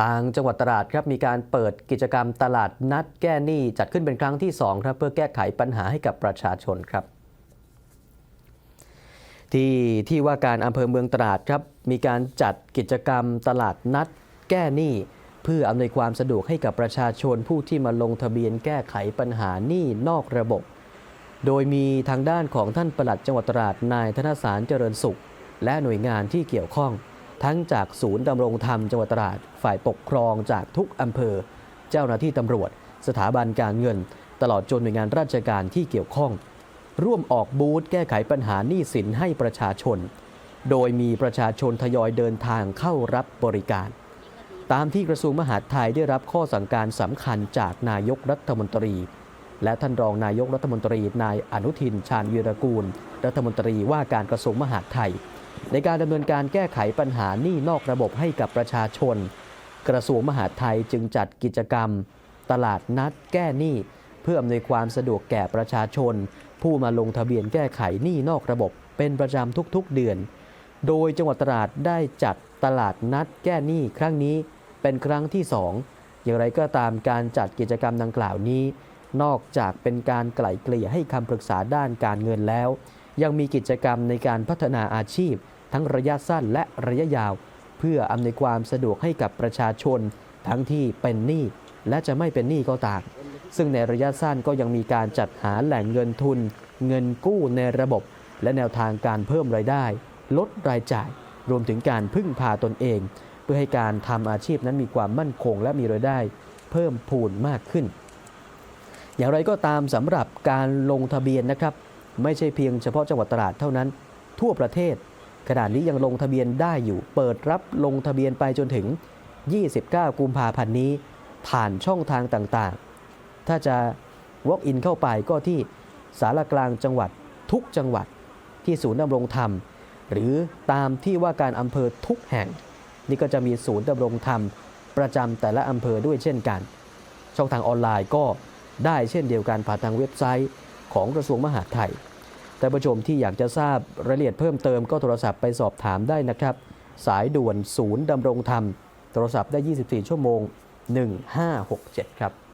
ทางจังหวัดตราดครับมีการเปิดกิจกรรมตลาดนัดแก้หนี้จัดขึ้นเป็นครั้งที่ 2 ครับ เพื่อแก้ไขปัญหาให้กับประชาชนครับ ที่ที่ว่าการอำเภอเมืองตราดครับมีการจัดกิจกรรมตลาดนัดแก้หนี้เพื่ออำนวยความสะดวกให้กับประชาชนผู้ที่มาลงทะเบียนแก้ไขปัญหาหนี้นอกระบบ โดยมีทางด้านของท่านปลัดจังหวัดตราดนายธนสารเจริญสุข และหน่วยงานที่เกี่ยวข้อง ทั้งจากศูนย์ดำรงธรรมจังหวัดตราด ฝ่ายปกครองจากทุกอำเภอ เจ้าหน้าที่ตำรวจ สถาบันการเงิน ตลอดจนหน่วยงานราชการที่เกี่ยวข้อง ร่วมออกบูธแก้ไขปัญหาหนี้สินให้ประชาชน โดยมีประชาชนทยอยเดินทางเข้ารับบริการ ตามที่กระทรวงมหาดไทยได้รับข้อสั่งการสำคัญจากนายกรัฐมนตรี และท่านรองนายกรัฐมนตรีนายอนุทินชาญวีรกูล รัฐมนตรีว่าการกระทรวงมหาดไทย ในการดำเนินการแก้ไขปัญหาหนี้นอกระบบให้กับประชาชน กระทรวงมหาดไทยจึงจัดกิจกรรม ตลาดนัดแก้หนี้เพื่ออำนวยความสะดวกแก่ประชาชน ผู้มาลงทะเบียนแก้ไขหนี้นอกระบบ เป็นประจำทุกๆเดือน โดยจังหวัดตราดได้จัดตลาดนัดแก้หนี้ครั้งนี้เป็นครั้งที่ 2 อย่างไรก็ตามการจัดกิจกรรมดังกล่าวนี้ นอกจากเป็นการไกล่เกลี่ยให้คำปรึกษาด้านการเงินแล้ว ยังมีกิจกรรมในการพัฒนาอาชีพ ทั้งระยะสั้นและระยะยาว เพื่ออำนวยความสะดวกให้กับประชาชน ทั้งที่เป็นหนี้และจะไม่เป็นหนี้ก็ตามซึ่งในระยะสั้นก็ยังมีการจัดหาแหล่งเงินทุน เงินกู้ในระบบ และแนวทางการเพิ่มรายได้ ลดรายจ่าย รวมถึงการพึ่งพาตนเอง เพื่อให้การทำอาชีพนั้นมีความมั่นคง และมีรายได้ เพิ่มพูนมากขึ้น อย่างไรก็ตามสำหรับการลงทะเบียนนะครับ ไม่ใช่เพียงเฉพาะจังหวัดตราดเท่านั้น ทั่วประเทศขณะนี้ยังลงทะเบียนได้อยู่ เปิดรับลงทะเบียนไปจนถึง 29 กุมภาพันธ์นี้ ผ่านช่องทางต่างๆ ถ้าจะ walk in เข้าไปก็ที่สารกลางจังหวัดทุกจังหวัดที่ศูนย์ดำรงธรรม หรือตามที่ว่าการอำเภอทุกแห่ง นี่ก็จะมีศูนย์ดำรงธรรม ประจำแต่ละอำเภอด้วยเช่นกัน ช่องทางออนไลน์ก็ได้เช่นเดียวกันผ่านทางเว็บไซต์ ของกระทรวงมหาดไทยแต่ผู้ชมที่อยากจะทราบรายละเอียดเพิ่มเติมก็โทรศัพท์ไปสอบถามได้นะครับ สายด่วนศูนย์ดำรงธรรม โทรศัพท์ได้ 24 ชั่วโมง 1567 ครับ